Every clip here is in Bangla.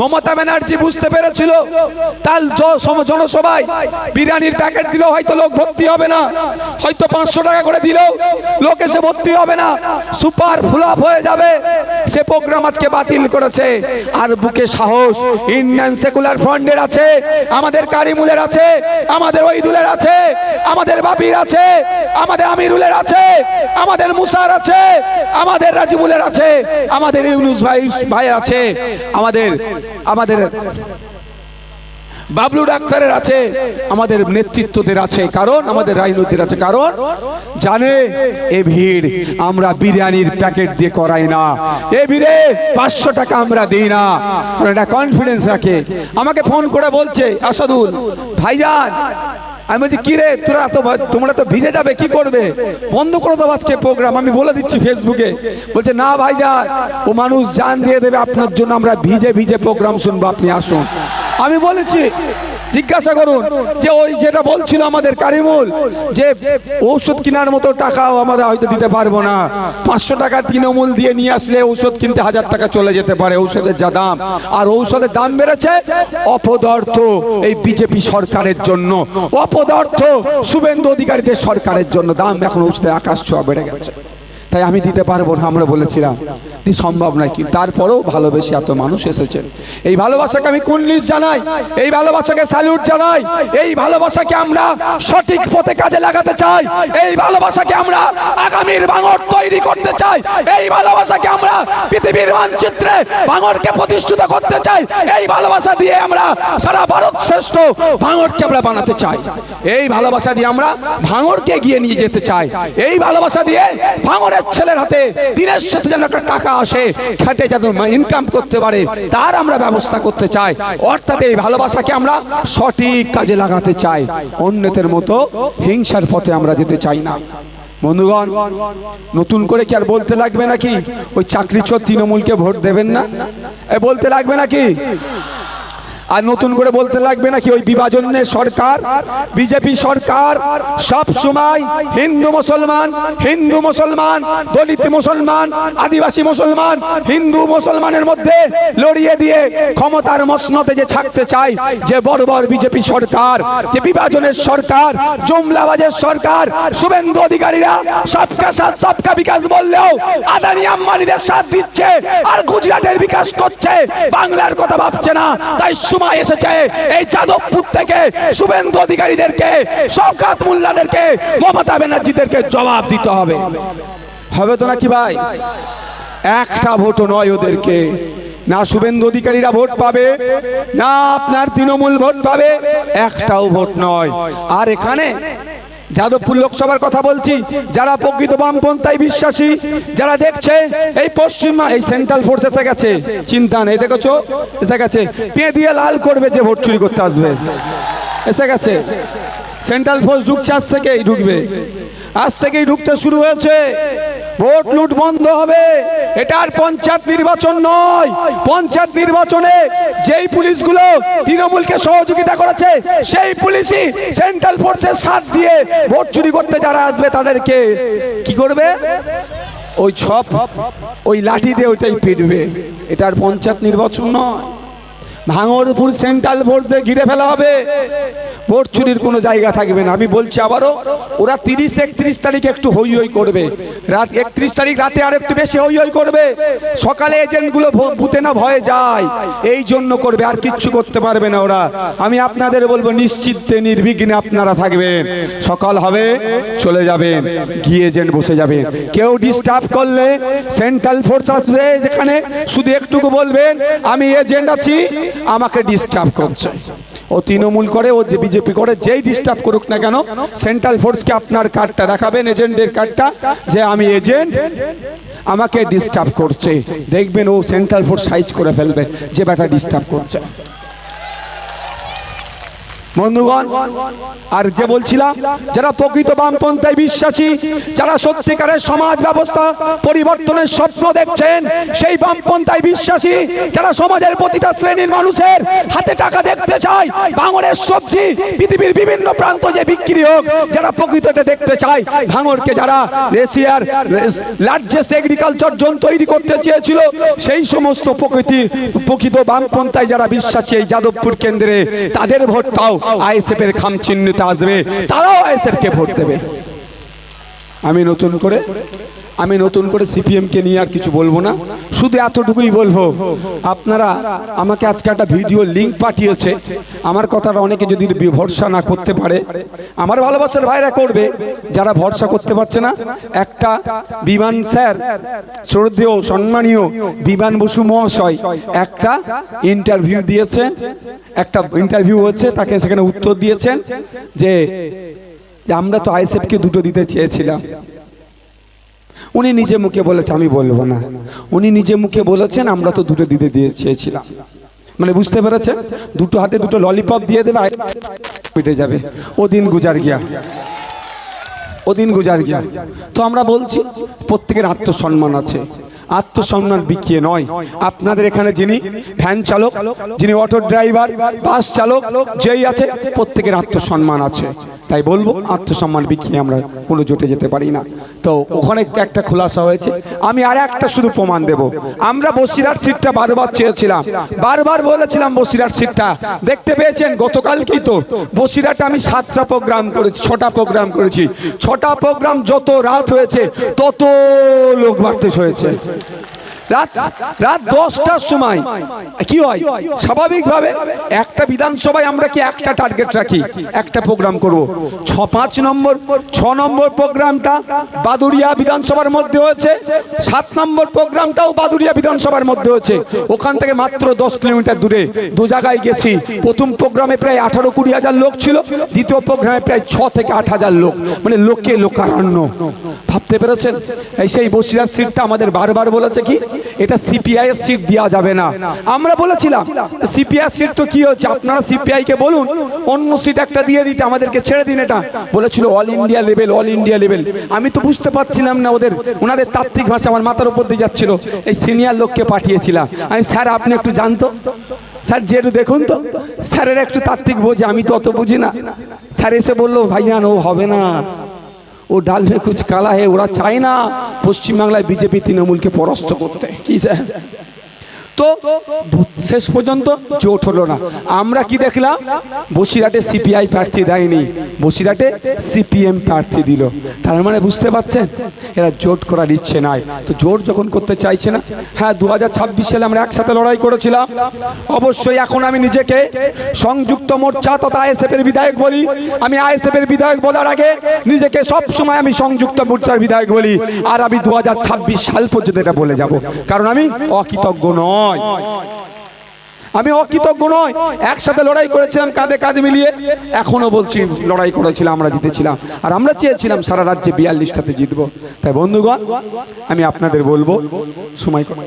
মমতা ব্যানার্জি বুঝতে পেরেছিল, তার জনসভায় বিরিয়ানির প্যাকেট দিলেও হয়তো লোক ভর্তি হবে না, হয়তো পাঁচশো টাকা করে দিলেও লোক এসে ভর্তি হবে না, সুপার ফুলাপ হয়ে যাবে। সে প্রোগ্রাম আজকে বাতিল করেছে। আর বুকে সাহস, ইন্ডিয়ান সেকুলার ফ্রন্টের আছে, আমাদের কারিমুলের আছে, আমাদের ওইদুলের আছে, আমাদের বাপির আছে, আমাদের আমিরুলের আছে, আমাদের মুসার আছে, আমাদের রাজিবুলের আছে, আমাদের ইউনুস ভাই ভাই আছে, আমাদের আমাদের বাবলু ডাক্তারের আছে, আমাদের নেতৃত্বদের আছে। কারণ? আমাদের রাজনীতির আছে। কারণ? জানে, এ ভিড়, আমরা বিরিয়ানির প্যাকেট দিয়ে করাই না। এ ভিড়ে পাঁচশো টাকা আমরা দিই না। কারণ এটা কনফিডেন্স রাখে। আমাকে ফোন করে বলছে, আসাদুল, ভাইজান আমি বলছি কি রে তোরা তো তোমরা তো ভিজে যাবে, কি করবে? বন্ধ করে দেবো আজকে প্রোগ্রাম আমি বলে দিচ্ছি ফেসবুকে বলছে, না ভাই যা ও মানুষ জান দিয়ে দেবে, আপনার জন্য আমরা ভিজে ভিজে প্রোগ্রাম শুনব, আপনি আসুন। আমি বলেছি জিজ্ঞাসা করুন যে ওই যেটা বলছিল আমাদের কারিমুল, যে ঔষধ কেনার মতো টাকাও আমরা হয়তো দিতে পারব না। পাঁচশো টাকা তৃণমূল দিয়ে নিয়ে আসলে ঔষধ কিনতে হাজার টাকা চলে যেতে পারে, ঔষধের যা দাম। আর ঔষধের দাম বেড়েছে অপদার্থ, এই বিজেপি সরকারের জন্য। অপদার্থ, শুভেন্দু অধিকারীদের সরকারের জন্য। দাম এখন ঔষধের আকাশ ছোঁয়া বেড়ে গেছে। তাই আমি দিতে পারব না, আমরা বলেছিলাম। সম্ভব নয় কি তারপরেও ভালোবেসে এত মানুষ এসেছেন এই ভালোবাসাকে আমি কুল্লিশ জানাই? এই ভালোবাসাকে স্যালুট জানাই? এই ভালোবাসাকে আমরা সঠিক পথে কাজে লাগাতে চাই? এই ভালোবাসাকে আমরা আগামীর বাঙর তৈরি করতে চাই? এই ভালোবাসাকে আমরা পৃথিবীর মানচিত্রে বাঙরকে প্রতিষ্ঠিত করতে চাই? এই ভালোবাসা দিয়ে আমরা সারা ভারত শ্রেষ্ঠ ভাঙরকে আমরা বানাতে চাই। এই ভালোবাসা দিয়ে আমরা ভাঙরকে এগিয়ে নিয়ে যেতে চাই। এই ভালোবাসা দিয়ে ভাঙরের ছেলের হাতে, দিনের শেষে যেন একটা টাকা আসে, খেটে যেন ইনকাম করতে পারে, তার আমরা ব্যবস্থা করতে চাই। অর্থাৎ এই ভালোবাসাকে আমরা সঠিক কাজে লাগাতে চাই। অন্যদের মতো হিংসার পথে আমরা যেতে চাই না। বন্ধুগণ, নতুন করে কি আর বলতে লাগবে নাকি? ওই চাকরি চোর তৃণমূলকে ভোট দেবেন না? এ বলতে লাগবে নাকি? আর নতুন করে বলতে লাগবে নাকি ওই বিভাজনের সরকার? বিজেপি সরকার সব সময় হিন্দু মুসলমান হিন্দু মুসলমান, দলিত মুসলমান, আদিবাসী মুসলমান, হিন্দু মুসলমানের মধ্যে লড়িয়ে দিয়ে ক্ষমতার মসনতে যে ছাকতে চায়, যে বড় বড় বিজেপি সরকার, যে বিভাজনের সরকার, জুমলাবাজের সরকার, শুভেন্দু অধিকারীরা সবকা সাথ, সবকা বিকাশ বললেও আদানি আম্বানিদের সাথ দিচ্ছে আর গুজরাটের বিকাশ করছে। বাংলার কথা ভাবছে না, তাই সময় এসেছে। এই যাদবপুর থেকে শুভেন্দু অধিকারীদেরকে, শওকাত মোল্লাদেরকে, মমতা ব্যানার্জিদেরকে জবাব দিতে হবে। হবে তো নাকি ভাই? একটা ভোটও নয় ওদেরকে। না শুভেন্দু অধিকারীরা ভোট পাবে, না আপনার তৃণমূল ভোট পাবে, একটাও ভোট নয়। আর এখানে যাদবপুর লোকসভার কথা বলছি, যারা প্রকৃত বামপন্থায় বিশ্বাসী, যারা দেখছে এই পশ্চিমা, এই সেন্ট্রাল ফোর্স এসে গেছে, চিন্তা নেই, দেখেছ? এসে গেছে পেঁ দিয়ে লাল করবে যে ভোট চুরি করতে আসবে। এসে গেছে সেন্ট্রাল ফোর্স ঢুকছে, আজ থেকেই ঢুকবে। আজ থেকেই ঢুকতে শুরু হয়েছে ভোট লুট বন্ধ হবে। এটা আর পঞ্চায়েত নির্বাচন নয়। পঞ্চায়েত নির্বাচনে যেই পুলিশগুলো তৃণমূলকে সহযোগিতা করেছে, সেই পুলিশই সেন্ট্রাল ফোর্সের সাথ দিয়ে ভোট চুরি করতে যারা আসবে তাদেরকে কি করবে? ওই ছপ, ওই লাঠি দিয়ে ওইটাই পিটবে। এটা আর পঞ্চায়েত নির্বাচন নয়। ভাঙরপুর সেন্ট্রাল দিয়ে ঘিরে ফেলা হবে। ভোট চুরির কোনো জায়গা থাকবে না। আমি বলছি আবারও, ওরা তিরিশ একত্রিশ তারিখ একটু হই হই করবে। রাত একত্রিশ তারিখ রাতে আর একটু বেশি হই হই করবে। সকালে এজেন্টগুলো বুথে না ভয়ে যায়। এই জন্য করবে, আর কিচ্ছু করতে পারবে না ওরা। আমি আপনাদের বলব, নিশ্চিন্তে, নির্বিঘ্নে আপনারা থাকবেন। সকাল হবে, চলে যাবেন। গিয়ে এজেন্ট বসে যাবেন। কেউ ডিস্টার্ব করলে সেন্ট্রাল ফোর্স আসবে যেখানে। শুধু একটুকু বলবেন, আমি এজেন্ট আছি। আমাকে ডিস্টার্ব করছে। ও তৃণমূল করে, ও যে বিজেপি করে, যেই ডিস্টার্ব করুক না কেন সেন্ট্রাল ফোর্সকে আপনার কার্ডটা দেখাবেন এজেন্টের কার্ডটা যে আমি এজেন্ট আমাকে ডিস্টার্ব করছে। দেখবেন ও সেন্ট্রাল ফোর্স সাইজ করে ফেলবে, যে ব্যাটা ডিস্টার্ব করছে। বন্ধুগণ, আর যে বলছিলাম, যারা প্রকৃত বামপন্থায় বিশ্বাসী, যারা সত্যিকারের সমাজ ব্যবস্থা পরিবর্তনের স্বপ্ন দেখছেন, সেই বামপন্থায় বিশ্বাসী, যারা সমাজের প্রতিটা শ্রেণির মানুষের হাতে টাকা দেখতে চায় ভাঙরের সবজি, পৃথিবীর বিভিন্ন প্রান্ত যে বিক্রি হোক, যারা প্রকৃতটা দেখতে চায়, ভাঙরকে যারা এশিয়ার লার্জেস্ট এগ্রিকালচার জোন তৈরি করতে চেয়েছিল, সেই সমস্ত প্রকৃতি, প্রকৃত বামপন্থায় যারা বিশ্বাসী এই যাদবপুর কেন্দ্রে, তাদের ভোটটাও আইএসএফ এর খাম চিহ্নিত আসবে তারাও আইএসএফ কে ভোট দেবে। আমি নতুন করে, আমি নতুন করে সিপিএমকে নিয়ে আর কিছু বলব না। শুধু এতটুকুই বলব, আপনারা আমাকে আজকে একটা ভিডিও লিংক পাঠিয়েছে। আমার কথাটা অনেকে যদি ভরসা না করতে পারে, আমার ভালোবাসার ভাইরা করবে, যারা ভরসা করতে পারছে না। একটা বিমান স্যার, শ্রদ্ধেয়, সম্মানীয় বিমান বসু মহাশয় একটা ইন্টারভিউ দিয়েছেন, একটা ইন্টারভিউ হচ্ছে তাকে সেখানে উত্তর দিয়েছেন যে যে আমরা তো আইসেফকে দুটো দিতে চেয়েছিলাম। উনি নিজে মুখে বলেছে, আমি বলব না। উনি নিজে মুখে বলেছেন, আমরা তো দুটো দিতে দিয়ে চেয়েছিলাম। মানে বুঝতে পেরেছেন? দুটো হাতে দুটো ললিপপ দিয়ে দেবে মিটে যাবে। ও দিন গুজার গিয়া। ও দিন গুজার গিয়া। তো আমরা বলছি, প্রত্যেকের আত্মসম্মান আছে। আত্মসম্মান বিকিয়ে নয়। আপনাদের এখানে যিনি ফ্যান চালক, যিনি অটো ড্রাইভার, বাস চালক, যেই আছে, প্রত্যেকের আত্মসম্মান আছে। তাই বলব, আত্মসম্মান বিকিয়ে আমরা কোনো জোটে যেতে পারি না। তো ওখানে একটা খোলাসা হয়েছে। আমি আর একটা শুধু প্রমাণ দেব। আমরা বসিরহাট সিটটা বারবার চেয়েছিলাম। বারবার বলেছিলাম বসিরহাট সিটটা। দেখতে পেয়েছেন, গতকালকেই তো বসিরহাটে আমি সাতটা প্রোগ্রাম করেছি, ছটা প্রোগ্রাম করেছি। ছটা প্রোগ্রাম যত রাত হয়েছে, তত লোক বাড়তে হয়েছে। Good. রাত রাত দশটার সময়। কি হয়? স্বাভাবিকভাবে একটা বিধানসভায় আমরা কি একটা টার্গেট রাখি? একটা প্রোগ্রাম করব। ছ, পাঁচ নম্বর, ছ নম্বর প্রোগ্রামটা বাদুরিয়া বিধানসভার মধ্যে হয়েছে। সাত নম্বর প্রোগ্রামটাও বাদুরিয়া বিধানসভার মধ্যে হয়েছে। ওখান থেকে মাত্র দশ কিলোমিটার দূরে দু জায়গায় গেছি। প্রথম প্রোগ্রামে প্রায় আঠারো কুড়ি হাজার লোক ছিল। দ্বিতীয় প্রোগ্রামে প্রায় ছ থেকে আট হাজার লোক। মানে লোকে, লোকারণ্য। ভাবতে পেরেছেন? এই সেই বসিরার সিটটা আমাদের বারবার বলেছে কি? এটা সিপিআই সিট দেওয়া যাবে না। আমরা বলেছিলাম সিপিআই সিট তো কি হচ্ছে? আপনারা সিপিআই কে বলুন, অন্য সিট একটা দিয়ে দিতে, আমাদেরকে ছেড়ে দিন এটা। বলেছিল all India level all India level আমি তো বুঝতে পারছিলাম না ওদের, ওনাদের তাত্ত্বিক ভাষা আমার মাথার উপর দিয়ে যাচ্ছিল। এই সিনিয়র লোককে পাঠিয়েছিলাম। আমি, স্যার, আপনি একটু জানতো? স্যার যেটু দেখুন তো, স্যারের একটু তাত্ত্বিক বোঝে, আমি তো অত বুঝি না। স্যার এসে বলল, ভাইজান, ও হবে না। ও ডাল মে কালা হে ওরা চায় না পশ্চিমবাংলায় বিজেপি, তৃণমূলকে পরাস্ত করতে। কি স্যার? তো শেষ পর্যন্ত জোট হলো না। আমরা কি দেখলাম? বসিরহাটে সিপিআই প্রার্থী দেয়নি। বসিরহাটে সিপিএম প্রার্থী দিল। তার মানে বুঝতে পারছেন? এরা জোট করার ইচ্ছে নাই। তো জোট যখন করতে চাইছে না হ্যাঁ দু হাজার ছাব্বিশ সালে আমরা একসাথে লড়াই করেছিলাম। অবশ্যই এখন আমি নিজেকে সংযুক্ত মোর্চা তথা আইএসএফ এর বিধায়ক বলি। আমি আইএসএফ এর বিধায়ক বলার আগে নিজেকে সব সময় আমি সংযুক্ত মোর্চার বিধায়ক বলি। আর আমি দু হাজার ছাব্বিশ সাল পর্যন্ত এটা বলে যাব। কারণ আমি অকৃতজ্ঞ নয়। আমি অকৃতজ্ঞ নয়। একসাথে লড়াই করেছিলাম, কাঁধে কাঁধে মিলিয়ে। এখনও বলছি, লড়াই করেছিলাম, আমরা জিতেছিলাম। আর আমরা চেয়েছিলাম সারা রাজ্যে বিয়াল্লিশটাতে জিতবো। তাই বন্ধুগণ, আমি আপনাদের বলব, সময় কম।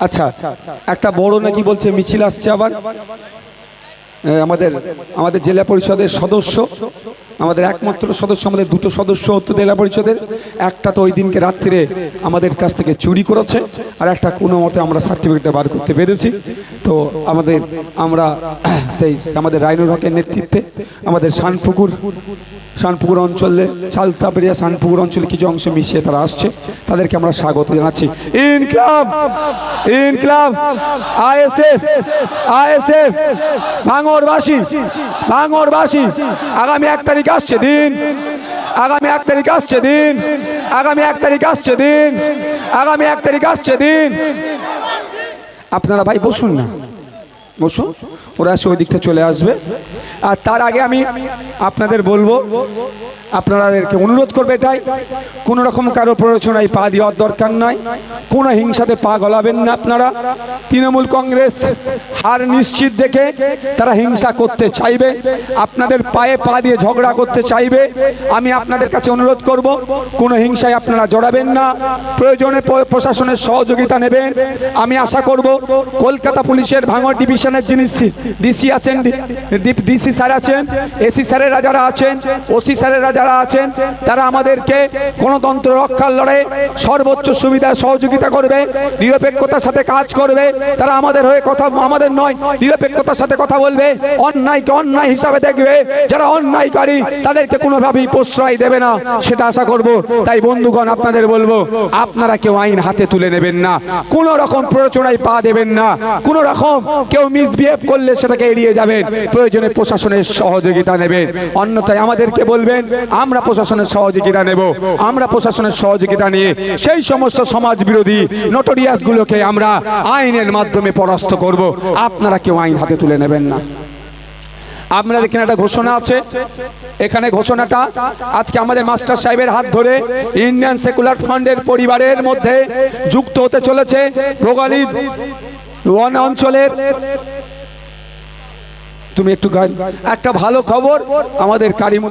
আচ্ছা একটা বড় নাকি বলছে মিছিল আসছে আবার? আমাদের আমাদের জেলা পরিষদের সদস্য, আমাদের একমাত্র সদস্য, আমাদের দুটো সদস্য হতো জেলা পরিষদের। একটা তো ওই দিনকে রাত্রিরে আমাদের কাছ থেকে চুরি করেছে, আর একটা কোনো মতে আমরা সার্টিফিকেটটা বার করতে পেরেছি। তো আমাদের, আমরা এই আমাদের রাইনুর হকের নেতৃত্বে, আমাদের শানপুকুর শানপুকুর অঞ্চলে চালতাপেরিয়া শানপুকুর অঞ্চলে কিছু অংশ মিশিয়ে তারা আসছে। তাদেরকে আমরা স্বাগত জানাচ্ছি। ইনক্লাব ইনক্লাব, আইএসএফ আইএসএফ ভাঙরবাসী ভাঙরবাসী আগামী এক তারিখ আসছে দিন, আগামী এক তারিখ আসছে দিন, আগামী এক তারিখ আসছে দিন, আগামী এক তারিখ আসছে দিন। আপনারা ভাই বসুন না। বসুন ওরা এসে ওই দিকটা চলে আসবে। আর তার আগে আমি আপনাদের বলব, আপনাদেরকে অনুরোধ করবে এটাই, কোনো রকম কারও প্ররোচনায় পা দেওয়ার দরকার নয় কোনো হিংসাতে পা গলাবেন না আপনারা। তৃণমূল কংগ্রেস হার নিশ্চিত দেখে তারা হিংসা করতে চাইবে, আপনাদের পায়ে পা দিয়ে ঝগড়া করতে চাইবে। আমি আপনাদের কাছে অনুরোধ করব, কোনো হিংসায় আপনারা জড়াবেন না, প্রয়োজনে প্রশাসনের সহযোগিতা নেবেন। আমি আশা করব, কলকাতা পুলিশের ভাঙড় ডিভিশনের যিনি ডিসি আছেন ডিসি স্যার আছেন, এসি স্যারেরা যারা আছেন, ওসি স্যারেরা যারা আছেন, তারা আমাদেরকে গণতন্ত্র রক্ষার লড়াই সর্বোচ্চ সুবিধা, সহযোগিতা করবে, নিরপেক্ষতার সাথে কাজ করবে। তারা আমাদের হয়ে কথা, আমাদের নয়, নিরপেক্ষতার সাথে কথা বলবে, অন্যায়কে অন্যায় হিসাবে দেখবে। যারা অন্যায়কারী, তাদেরকে কোনোভাবেই প্রশ্রয় দেবে না, সেটা আশা করব। তাই বন্ধুগণ, আপনাদের বলব, আপনারা কেউ আইন হাতে তুলে নেবেন না, কোনো রকম প্ররোচনায় পা দেবেন না, কোনো রকম কেউ মিসবিহেভ করলে সেটাকে এড়িয়ে যাবেন। প্রয়োজনে প্রশাসনের সহযোগিতা নেবেন। অন্যথায় আমাদেরকে বলবেন, আমরা প্রশাসনের সহযোগিতা নেব। আমরা প্রশাসনের সহযোগিতা নিয়ে সেই সমস্ত সমাজ বিরোধী নটোরিয়াসগুলোকে আমরা আইনের মাধ্যমে পরাস্ত করব। আপনারা কেউ আইন হাতে তুলে নেবেন না। আপনাদের এখানে একটা ঘোষণা আছে। এখানে ঘোষণাটা, আজকে আমাদের মাস্টার সাহেবের হাত ধরে ইন্ডিয়ান সেকুলার ফান্ডের পরিবারের মধ্যে যুক্ত হতে চলেছে। রোগালী ওয়ান অঞ্চলের তুমি একটু গান। একটা ভালো খবর আমাদের কারিম